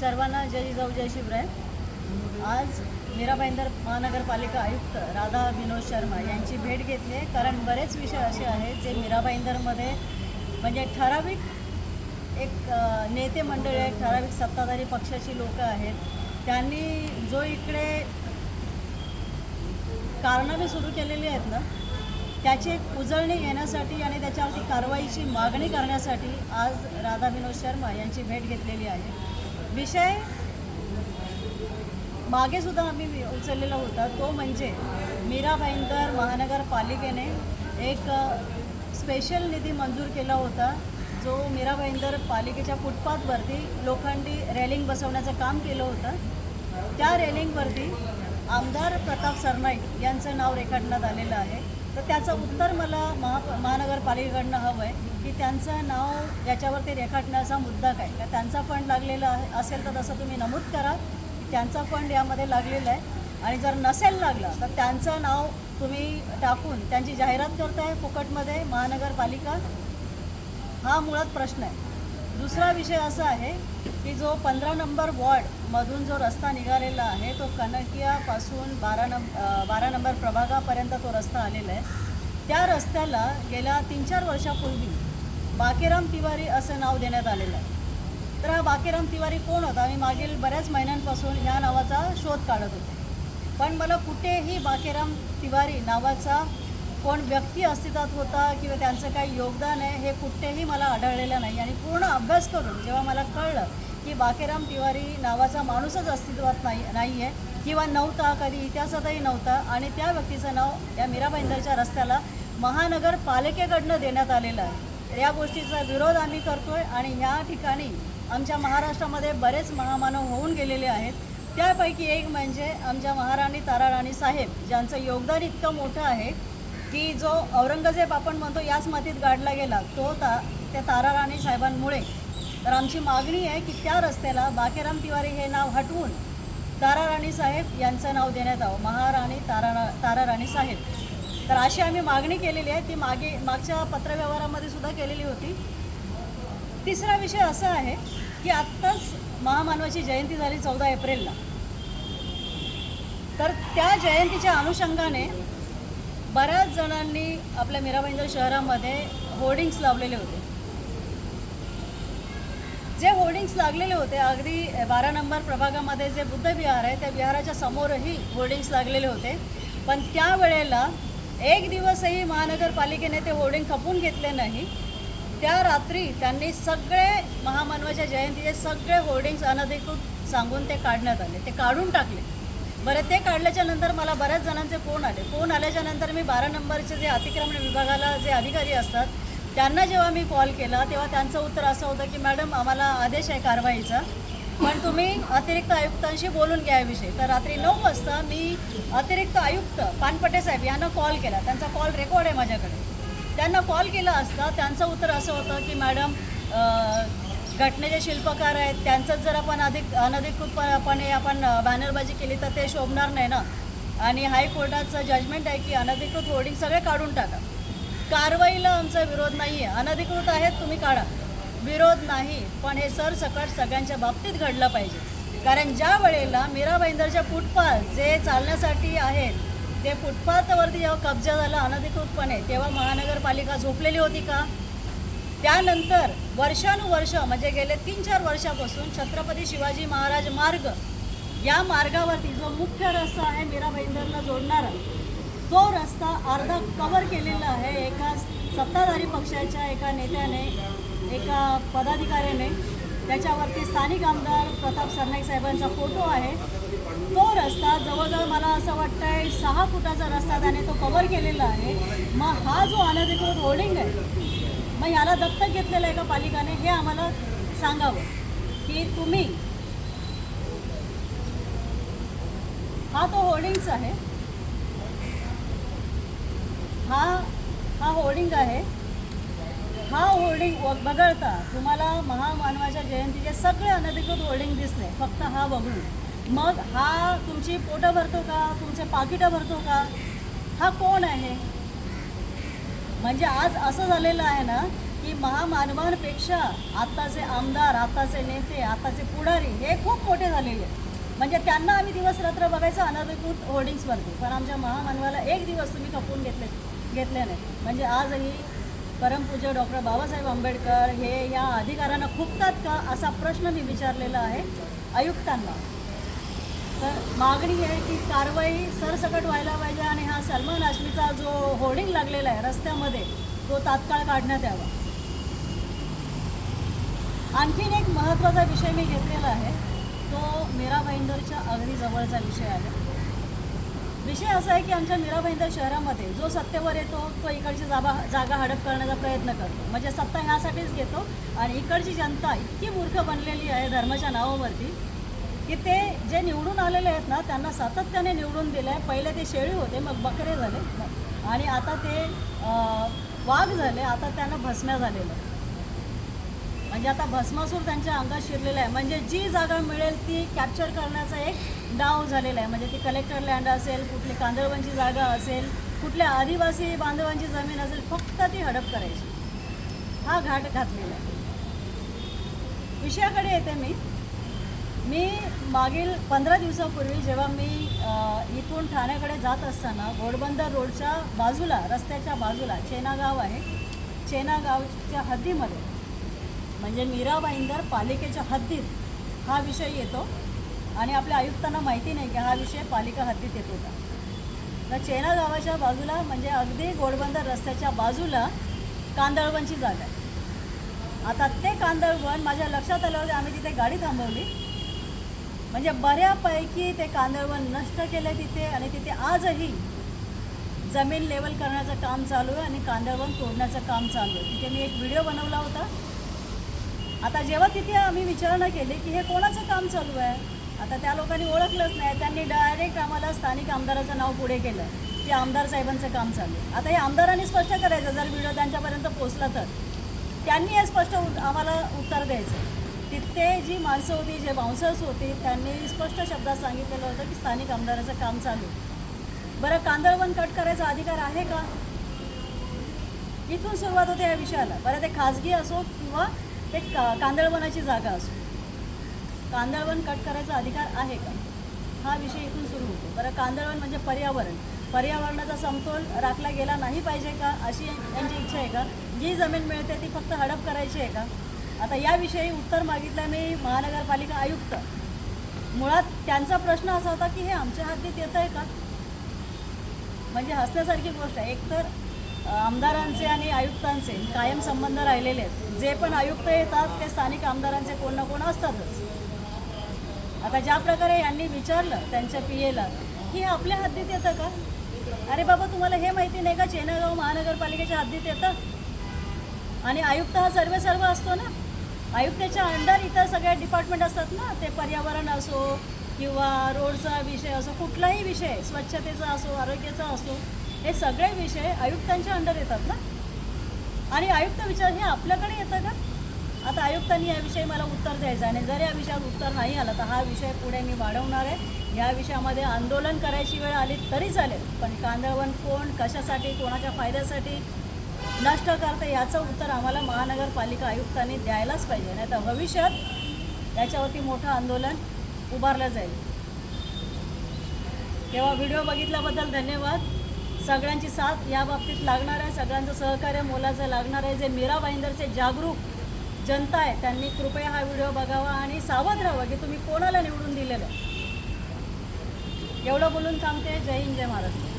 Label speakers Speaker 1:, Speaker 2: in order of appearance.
Speaker 1: सर्वांना जय जाऊ जय शिवराय. आज मीरा भाईंदर महानगरपालिका आयुक्त राधा विनोद शर्मा यांची भेट घेतली आहे. कारण बरेच विषय असे आहेत जे मीरा भाईंदरमध्ये म्हणजे ठराविक एक नेते मंडळी आहेत ठराविक सत्ताधारी पक्षाची लोकं आहेत. त्यांनी जो इकडे कारणामे सुरू केलेली आहेत ना त्याची एक उजळणी घेण्यासाठी आणि त्याच्यावरती कारवाईची मागणी करण्यासाठी आज राधा विनोद शर्मा यांची भेट घेतलेली आहे. विषय मागे सुद्धा आम्ही उचललेला होता. तो म्हणजे मीरा भाईंदर महानगरपालिकेने एक स्पेशल निधी मंजूर केला होता जो मीरा भाईंदर पालिकेच्या फुटपाथवरती लोखंडी रेलिंग बसवण्याचं काम केलं होतं. त्या रेलिंगवरती आमदार प्रताप सरनाईक यांचं नाव रेखाटण्यात आलेलं आहे. तर त्याचं उत्तर मला महा महानगरपालिकेकडनं हवं आहे की त्यांचं नाव याच्यावरती रेखाटण्याचा मुद्दा काय? का त्यांचा फंड लागलेला असेल तर तसं तुम्ही नमूद करा की त्यांचा फंड यामध्ये लागलेला आहे. आणि जर नसेल लागलं तर त्यांचं नाव तुम्ही टाकून त्यांची जाहिरात करताय फुकटमध्ये महानगरपालिका? हा मुळात प्रश्न आहे. दुसरा विषय असा आहे की जो पंधरा नंबर वॉर्डमधून जो रस्ता निघालेला आहे तो कनकियापासून बारा नंब बारा नंबर प्रभागापर्यंत तो रस्ता आलेला आहे. त्या रस्त्याला गेल्या तीन चार वर्षापूर्वी बाकेराम तिवारी असं नाव देण्यात आलेलं आहे. तर हा बाकेराम तिवारी कोण होता? मी मागील बऱ्याच महिन्यांपासून ह्या नावाचा शोध काढत होते. पण मला कुठेही बाकेराम तिवारी नावाचा कोण व्यक्ती अस्तित्वात होता किंवा त्यांचं काही योगदान आहे हे कुठेही मला आढळलेलं नाही. आणि पूर्ण अभ्यास करून जेव्हा मला कळलं की बाकेराम तिवारी नावाचा माणूसच अस्तित्वात नाही नाही आहे किंवा नव्हता कधी इतिहासातही नव्हता आणि त्या व्यक्तीचं नाव या मीराबाईंदरच्या रस्त्याला रस्त्याला महानगरपालिकेकडनं देण्यात आलेलं आहे. या गोष्टीचा विरोध आम्ही करतो आहे आणि ह्या ठिकाणी आमच्या महाराष्ट्रामध्ये बरेच महामानव होऊन गेलेले आहेत. त्यापैकी एक म्हणजे आमच्या महाराणी ताराराणी साहेब ज्यांचं योगदान इतकं मोठं आहे की जो औरंगजेब आपण म्हणतो याच मातीत गाडला गेला तो ता त्या ताराराणी साहेबांमुळे. तर आमची मागणी आहे की त्या रस्त्याला बाकेराम तिवारी हे नाव हटवून तारा राणी साहेब यांचं नाव देण्यात यावं महाराणी तारा तारा राणी साहेब. तर अशी आम्ही मागणी केलेली आहे ती मागे मागच्या पत्रव्यवहारामध्ये सुद्धा केलेली होती. तिसरा विषय असा आहे की आत्ताच महामानवाची जयंती झाली चौदा एप्रिलला. तर त्या जयंतीच्या अनुषंगाने बऱ्याच जणांनी आपल्या मीराबाईंदर शहरामध्ये होर्डिंग्स लावलेले होते. जे होर्डिंग्स लागलेले होते अगदी बारा नंबर प्रभागामध्ये जे बुद्ध विहार आहे त्या विहाराच्या समोरही होर्डिंग्स लागलेले होते. पण त्यावेळेला एक दिवसही महानगरपालिकेने ते होर्डिंग खपून घेतले नाही. त्या रात्री त्यांनी सगळे महामानवाच्या जयंतीचे सगळे होर्डिंग्स अनधिकृत सांगून ते काढण्यात आले. ते काढून टाकले. बरं ते काढल्याच्या नंतर मला बऱ्याच जणांचे फोन आले. फोन आल्याच्यानंतर मी बारा नंबरचे जे अतिक्रमण विभागाला जे अधिकारी असतात त्यांना जेव्हा मी कॉल केला तेव्हा त्यांचं उत्तर असं होतं की मॅडम आम्हाला आदेश आहे कारवाईचा पण तुम्ही अतिरिक्त आयुक्तांशी बोलून घ्या याविषयी. तर रात्री नऊ वाजता मी अतिरिक्त आयुक्त पानपटे साहेब यांना कॉल केला. त्यांचा कॉल रेकॉर्ड आहे माझ्याकडे. त्यांना कॉल केला असता त्यांचं उत्तर असं होतं की मॅडम घटनेचे शिल्पकार आहेत त्यांचंच जर आपण अधिक अनधिकृतपणे आपण बॅनरबाजी केली तर ते शोभणार नाही ना? आणि हायकोर्टाचं जजमेंट आहे की अनधिकृत होर्डिंग सगळे काढून टाका. कारवाईला आमचा विरोध नाही आहे अनधिकृत आहेत तुम्ही काढा. विरोध नाही पण हे सरसकट सगळ्यांच्या बाबतीत घडलं पाहिजे. कारण ज्या वेळेला मीरा भाईंदरच्या फुटपाथ जे चालण्यासाठी आहेत ते फुटपाथवरती जेव्हा कब्जा झाला अनधिकृतपणे तेव्हा महानगरपालिका झोपलेली होती का? त्यानंतर वर्षानुवर्ष म्हणजे गेले तीन चार वर्षापासून छत्रपती शिवाजी महाराज मार्ग या मार्गावरती जो मुख्य रस्ता आहे मीरा भाईंदरला जोडणारा तो रस्ता अर्धा कवर केलेला आहे एका सत्ताधारी पक्षाच्या एका नेत्याने एका पदाधिकाऱ्याने. त्याच्यावरती स्थानिक आमदार प्रताप सरनाईक साहेबांचा फोटो आहे. तो रस्ता जवळजवळ मला असं वाटतं आहे सहा फुटाचा रस्ता त्याने तो कवर केलेला आहे. मग हा जो अनधिकृत होर्डिंग आहे मग याला दत्तक घेतलेलं आहे का पालिकाने हे आम्हाला सांगावं. की तुम्ही हा तो होर्डिंग्स आहे. हा हा होर्डिंग आहे. हा होर्डिंग व- वगळता तुम्हाला महामानवाच्या जयंतीचे सगळे अनधिकृत होर्डिंग दिसले फक्त हा वगळून. मग हा तुमची पोटं भरतो का? तुमचे पाकिटं भरतो का? हा कोण आहे? म्हणजे आज असं झालेलं आहे ना की महामानवांपेक्षा आत्ताचे आमदार आत्ताचे नेते आत्ताचे पुढारी हे खूप मोठे झालेले आहेत. म्हणजे त्यांना आम्ही दिवस रात्र बघायचं अनधिकृत होर्डिंग्सवरती पण आमच्या महामानवाला एक दिवस तुम्ही खपवून घेतले घेतले नाही म्हणजे आजही परमपूज्य डॉक्टर बाबासाहेब आंबेडकर हे या अधिकाऱ्यांना खुपतात का असा प्रश्न मी विचारलेला आहे आयुक्तांना तर मागणी आहे की कारवाई सरसकट व्हायला पाहिजे आणि हा सलमान हाशमीचा जो होर्डिंग लागलेला आहे रस्त्यामध्ये तो तात्काळ काढण्यात यावा. आणखीन एक महत्त्वाचा विषय मी घेतलेला आहे. तो मीरा भाईंदरच्या अगदी जवळचा विषय आहे. विषय असा आहे की आमच्या मीरा भाईंदर शहरामध्ये जो सत्तेवर येतो तो इकडची जागा जागा हडप करण्याचा प्रयत्न करतो. म्हणजे सत्ता ह्यासाठीच घेतो आणि इकडची जनता इतकी मूर्ख बनलेली आहे धर्माच्या नावावरती की ते जे निवडून आलेले आहेत ना त्यांना सातत्याने निवडून दिलं आहे पहिले ते शेळी होते मग बकरे झाले. आणि आता ते वाघ झाले आता त्यांना भस्म्या झालेलं आहे म्हणजे आता भस्मासूर त्यांच्या अंगात शिरलेला आहे. म्हणजे जी जागा मिळेल ती कॅप्चर करण्याचा एक डाव झालेला आहे. म्हणजे ती कलेक्टर लँड असेल कुठली कांदळवांची जागा असेल कुठल्या आदिवासी बांधवांची जमीन असेल फक्त ती हडप करायची. हा घाट घातलेला आहे. विषयाकडे येते मी. मी मागील पंधरा दिवसापूर्वी जेव्हा मी इथून ठाण्याकडे जात असताना घोडबंदर रोडच्या बाजूला रस्त्याच्या बाजूला चेनागाव आहे. चेनागावच्या हद्दीमध्ये म्हणजे मीरा भाईंदर पालिकेच्या हद्दीत हा विषय येतो. आणि आपल्या आयुक्तांना माहिती नाही की हा विषय पालिका हद्दीत येत होता. तर चेना गावाच्या बाजूला म्हणजे अगदी घोडबंदर रस्त्याच्या बाजूला कांदळवनची जागा आहे. आता ते कांदळवन माझ्या लक्षात आलं होतं आम्ही तिथे गाडी थांबवली. म्हणजे बऱ्यापैकी ते कांदळवन नष्ट केलं तिथे आणि तिथे आजही जमीन लेवल करण्याचं काम चालू आहे आणि कांदळवन तोडण्याचं काम चालू आहे. तिथे मी एक व्हिडिओ बनवला होता. आता जेव्हा तिथे आम्ही विचारणा केली की हे कोणाचं काम चालू आहे आता त्या लोकांनी ओळखलंच नाही. त्यांनी डायरेक्ट आम्हाला स्थानिक आमदाराचं नाव पुढे केलं. की आमदार साहेबांचं काम चालू आहे. आता हे आमदारांनी स्पष्ट करायचं जर व्हिडिओ त्यांच्यापर्यंत पोचला तर. त्यांनी हे स्पष्ट आम्हाला उत्तर द्यायचं. तिथे जी माणसं होती जे बाउन्सर्स होती त्यांनी स्पष्ट शब्दात सांगितलेलं होतं की स्थानिक आमदाराचं काम चालू आहे. बरं कांदळवन कट करायचा अधिकार आहे का? इथून सुरुवात होते या विषयाला. बरं ते खाजगी असो किंवा ते का कांदळवनाची जागा असो. कांदळवन कट करायचा अधिकार आहे का? हा विषय इथून सुरू होतो. बरं कांदळवन म्हणजे पर्यावरण. पर्यावरणाचा समतोल राखला गेला नाही पाहिजे का? अशी यांची इच्छा आहे का? जी जमीन मिळते ती फक्त हडप करायची आहे का? आता याविषयी उत्तर मागितलं मी महानगरपालिका आयुक्त. मुळात त्यांचा प्रश्न असा होता की हे आमच्या हद्दीत येतं आहे का? म्हणजे हसण्यासारखी गोष्ट आहे. एकतर आमदारांचे आणि आयुक्तांचे कायम संबंध राहिलेले आहेत. जे पण आयुक्त येतात ते स्थानिक आमदारांचे कोण ना कोण असतातच. आता ज्या प्रकारे यांनी विचारलं त्यांच्या पी एला की हे आपल्या हद्दीत येतं का? अरे बाबा तुम्हाला हे माहिती नाही का? चेनागाव महानगरपालिकेच्या हद्दीत येतं. आणि आयुक्त हा सर्वे सर्व असतो ना? आयुक्ताच्या अंडर इतर सगळ्या डिपार्टमेंट असतात ना ते पर्यावरण असो किंवा रोडचा विषय असो कुठलाही विषय स्वच्छतेचा असो आरोग्याचा असो हे सगळे विषय आयुक्तांच्या अंडर येतात ना. आणि आयुक्त विचार हे आपल्याकडे येतं का? आता आयुक्तांनी याविषयी मला उत्तर द्यायचं आहे आणि जर या विषयात उत्तर नाही आलं तर हा विषय पुढे मी वाढवणार आहे. या विषयामध्ये आंदोलन करायची वेळ आली तरी चालेल पण कांदळवन कोण कशासाठी कोणाच्या फायद्यासाठी नष्ट करते याचं उत्तर आम्हाला महानगरपालिका आयुक्तांनी द्यायलाच पाहिजे. नाही तर भविष्यात याच्यावरती मोठं आंदोलन उभारलं जाईल. तेव्हा व्हिडिओ बघितल्याबद्दल धन्यवाद. सगळ्यांची साथ या बाबतीत लागणार आहे. सगळ्यांचं सहकार्य मोलाचं लागणार आहे. जे मीरा भाईंदरचे जागरूक जनता आहे त्यांनी कृपया हा व्हिडिओ बघावा आणि सावध राहावं की तुम्ही कोणाला निवडून दिलेलं. आहे एवढं बोलून थांबते. जय हिंद जय महाराष्ट्र.